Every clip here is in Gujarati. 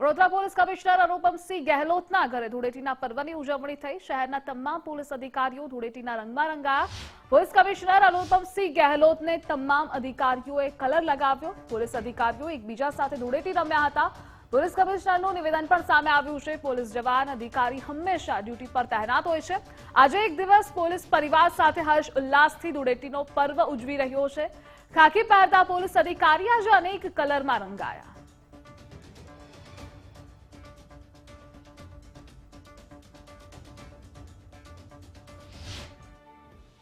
વડોદરા પોલીસ કમિશનર અનુપમસિંહ ગહેલોતના ઘરે ધૂળેટીના પર્વની ઉજવણી થઈ. શહેરના તમામ પોલીસ અધિકારીઓ ધૂળેટીના રંગમાં રંગાયા. પોલીસ કમિશનર અનુપમસિંહ ગહેલોતને તમામ અધિકારીઓએ કલર લગાવ્યો. પોલીસ અધિકારીઓ એકબીજા સાથે ધૂળેટી રમ્યા હતા. પોલીસ કમિશનરનું નિવેદન પણ સામે આવ્યું છે. પોલીસ જવાન અધિકારી હંમેશા ડ્યુટી પર તહેનાત હોય છે. આજે એક દિવસ પોલીસ પરિવાર સાથે હર્ષ ઉલ્લાસથી ધૂળેટીનો પર્વ ઉજવી રહ્યો છે. ખાકી પહેરતા પોલીસ અધિકારી આજે અનેક કલરમાં રંગાયા.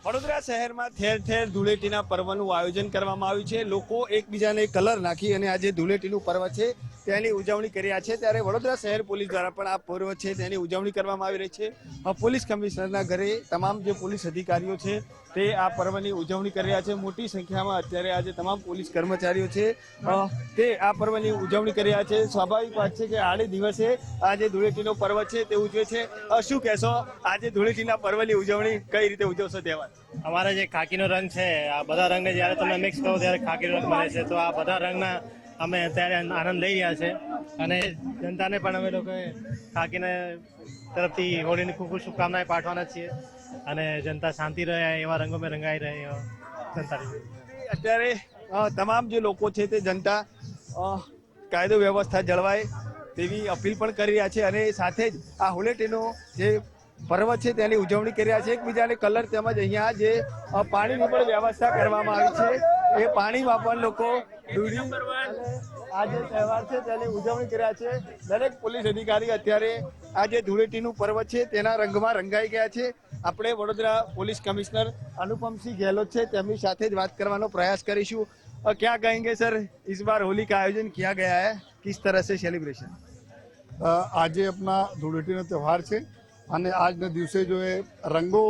વડોદરા શહેરમાં ઠેર ઠેર ધૂળેટીના પર્વનું આયોજન કરવામાં આવ્યું છે. લોકો એકબીજાને કલર નાખી અને આજે ધૂળેટીનું પર્વ છે. તેની ઉજવણી કરી રહ્યા છે. ત્યારે વડોદરા શહેર પોલીસ દ્વારા પણ આ પર્વ છે તેની ઉજવણી કરવામાં આવી રહી છે. પોલીસ કમિશનરના ઘરે તમામ જે પોલીસ અધિકારીઓ છે તે આ પર્વની ઉજવણી કરી રહ્યા છે. મોટી સંખ્યામાં અત્યારે આજે તમામ પોલીસ કર્મચારીઓ છે. તે આ પર્વની ઉજવણી કરી રહ્યા છે. સ્વાભાવિક વાત છે કે આડે દિવસે આજે ધૂળેટીનો પર્વ છે તે ઉજવે છે. શું કહેશો? આજે ધૂળેટીના પર્વની ઉજવણી કઈ રીતે ઉજવશો તહેવાર અમારા જે ખાકીનો રંગ છે, આ બધા રંગને જ્યારે તમે મિક્સ કરો ત્યારે ખાકીનો રંગ મળે છે. તો આ બધા રંગના અમે અત્યારે આનંદ લઈ રહ્યા છે અને જનતાને પણ અમે લોકોએ કાકીને તરફથી હોળીની ખૂબ ખૂબ શુભકામનાએ પાઠવાના છીએ અને જનતા શાંતિ રહે, એવા રંગોમાં રંગાઈ રહે, એવા જનતા અત્યારે તમામ જે લોકો છે તે જનતા કાયદો વ્યવસ્થા જળવાય તેવી અપીલ પણ કરી રહ્યા છે અને સાથે જ આ હોલેટીનો જે પર્વ છે તેની ઉજવણી કરી રહ્યા છે. એકબીજાને કલર તેમજ અહીંયા જે પાણીની પણ વ્યવસ્થા કરવામાં આવી છે. એ પાણીમાં પણ લોકો ડૂબી અને આ જે તહેવાર છે તેની ઉજવણી કરી રહ્યા છે દરેક પોલીસ અધિકારી અત્યારે આ જે ધૂળેટીનું પર્વ છે તેના રંગમાં રંગાઈ ગયા છે આપણે વડોદરા પોલીસ કમિશનર અનુપમસિંહ ગેહલોત છે તેમની સાથે જ વાત કરવાનો પ્રયાસ કરીશું અ, क्या कहेंगे सर इस बार होली का आयोजन किया गया है किस तरह से सेलिब्रेशन અ, આજે આપણા ધૂળેટીનો તહેવાર છે અને આજના દિવસે જો એ રંગો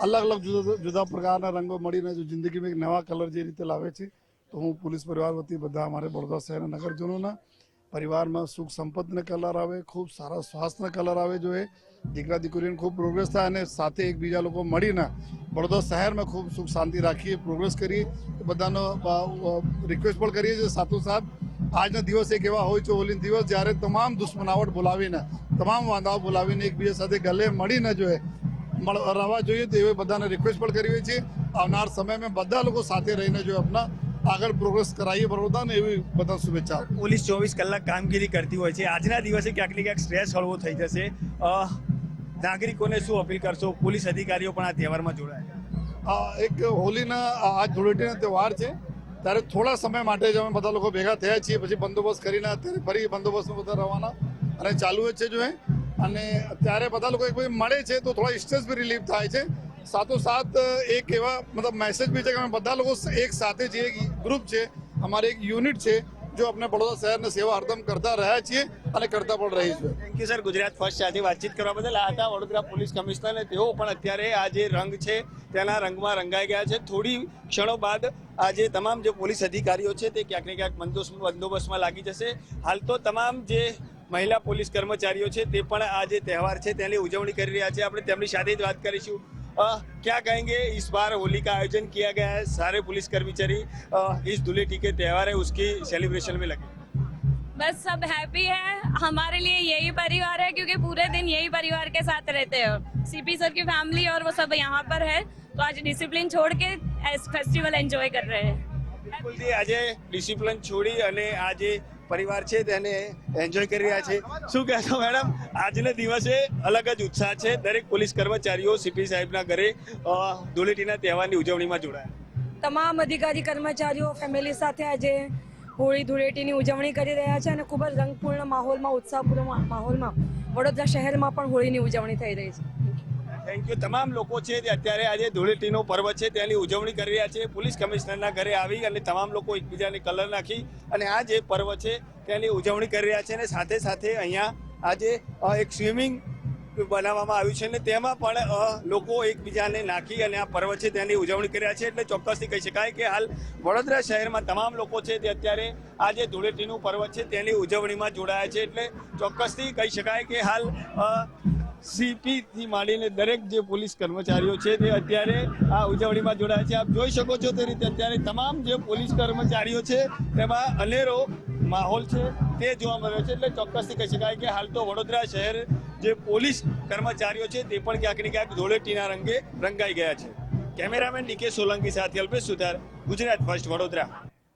અલગ અલગ જુદા જુદા પ્રકારના રંગો મળીને જો જિંદગીમાં એક નવા કલર જે રીતે લાવે છે, તો હું પોલીસ પરિવાર વતી બધા અમારે બરોડા શહેરના નગરજનોના પરિવારમાં સુખ સંપત્તિને કલર આવે, ખૂબ સારા સ્વાસ્થ્યને કલર આવે જોઈએ દીકરા દીકરીઓને ખૂબ પ્રોગ્રેસ થાય અને સાથે એકબીજા લોકો મળીને બરોડા શહેરમાં ખૂબ સુખ શાંતિ રાખીએ પ્રોગ્રેસ કરીએ. બધાનો રિક્વેસ્ટ પણ કરીએ છીએ. સાથોસાથ આજના દિવસ એક એવા હોય છે હોલીનો દિવસ, જ્યારે તમામ દુશ્મનાવટ બોલાવીને, તમામ વાંધાઓ બોલાવીને એકબીજા સાથે ગલે મળીને જોઈએ રહેવા જોઈએ તો એવી બધાને રિક્વેસ્ટ પણ કરીએ છીએ આવનાર સમયમાં બધા લોકો સાથે રહીને જો આપના આગળ પ્રોગ્રેસ કરાવીએ બરોડાને એવી બધા શુભેચ્છા પોલીસ ચોવીસ કલાક કામગીરી કરતી હોય છે. આજના દિવસે ક્યાંક ને ક્યાંક સ્ટ્રેસ હળવો થઈ જશે. નાગરિકોને શું અપીલ કરશો? પોલીસ અધિકારીઓ પણ આ તહેવારમાં જોડાય એક હોલીના આ ધૂળેટીનો તહેવાર છે. ત્યારે થોડા સમય માટે જ અમે બધા લોકો ભેગા થયા છીએ. પછી બંદોબસ્ત કરીને અત્યારે ફરી બંદોબસ્તમાં બધા રવાના અને ચાલુ જ છે જો અને ત્યારે બધા લોકો એક મળે છે તો થોડા સ્ટ્રેસ બી રિલીફ થાય છે. સાથોસાથ એક એવા મતલબ મેસેજ બી છે કે અમે બધા લોકો એક સાથે છીએ એક ગ્રુપ છે, અમારે એક યુનિટ છે, જો આપણે બડોદા શહેરને સેવા હરદમ કરતા રહ્યા છીએ અને કરતા પણ રહીશું. Thank you sir Gujarat first સાથે વાતચીત કરવા બદલ આ હતા વડોદરા પોલીસ કમિશનર અને તેઓ પણ અત્યારે આ જે રંગ છે તેના રંગમાં રંગાઈ ગયા છે. થોડી ક્ષણો બાદ આ જે તમામ જે પોલીસ અધિકારીઓ છે તે ક્યાંક ને ક્યાંક બંદોબસ્ત, બંદોબસ્તમાં લાગી જશે. હાલ તો તમામ જે મહિલા પોલીસ કર્મચારીઓ છે તે પણ આ જે તહેવાર છે તેની ઉજવણી કરી રહ્યા છે આપણે તેમની સાથે જ વાત કરીશું અ, क्या कहेंगे इस बार होली का आयोजन किया गया है सारे पुलिस कर्मचारी अ, इस धूलेटी के त्यौहार है उसकी सेलिब्रेशन में लगे बस सब हैप्पी है हमारे लिए यही परिवार है क्योंकि पूरे दिन यही परिवार के साथ रहते हैं सीपी सर की फैमिली और वो सब यहाँ पर है तो आज डिसिप्लिन छोड़ के फेस्टिवल एंजॉय कर रहे हैं બિલકુલ જી આજે ડિસિપ્લિન છોડી અને આ જે પરિવાર છે તેને એન્જોય કરી રહ્યા છે. શું કહેશો મેડમ આજના દિવસે અલગ જ ઉત્સાહ છે. દરેક પોલીસ કર્મચારીઓ સીપી સાહેબના ઘરે ધૂળેટીના તહેવારની ઉજવણીમાં જોડાયા. તમામ અધિકારી, કર્મચારીઓ ફેમિલી સાથે આજે હોળી ધૂળેટીની ઉજવણી કરી રહ્યા છે અને ખૂબ જ રંગપૂર્ણ માહોલમાં, ઉત્સાહપૂર્ણ માહોલમાં વડોદરા શહેરમાં પણ હોળીની ઉજવણી થઈ રહી છે. થેન્ક યુ તમામ લોકો છે તે અત્યારે આજે ધૂળેટીનો પર્વ છે તેની ઉજવણી કરી રહ્યા છે. પોલીસ કમિશનરના ઘરે આવી અને તમામ લોકો એકબીજાને કલર નાખી અને આ જે પર્વ છે તેની ઉજવણી કરી રહ્યા છે અને સાથે સાથે અહીંયા આજે એક સ્વિમિંગ બનાવવામાં આવ્યું છે અને તેમાં પણ લોકો એકબીજાને નાખી અને આ પર્વ છે તેની ઉજવણી કરી રહ્યા છે. એટલે ચોક્કસથી કહી શકાય કે હાલ વડોદરા શહેરમાં તમામ લોકો છે તે અત્યારે આ જે ધૂળેટીનું પર્વ છે તેની ઉજવણીમાં જોડાયા છે. એટલે ચોક્કસથી કહી શકાય કે હાલ અ, સીપી થી માંડીને દરેક જે પોલીસ કર્મચારીઓ છે તે અત્યારે આ ઉજવણીમાં જોડાયા છે. આપ જોઈ શકો છો તે રીતે અત્યારે તમામ જે પોલીસ કર્મચારીઓ છે તેમાં અનેરો માહોલ છે તે જોવા મળ્યો છે. એટલે ચોક્કસથી કહી શકાય કે હાલ તો વડોદરા શહેર જે પોલીસ કર્મચારીઓ છે તે પણ ક્યાંક ને ક્યાંક ધોળેટીના રંગે રંગાઈ ગયા છે. કેમેરામેન ડીકે સોલંકી સાથે અલ્પેશ સુધાર ગુજરાત ફર્સ્ટ વડોદરા.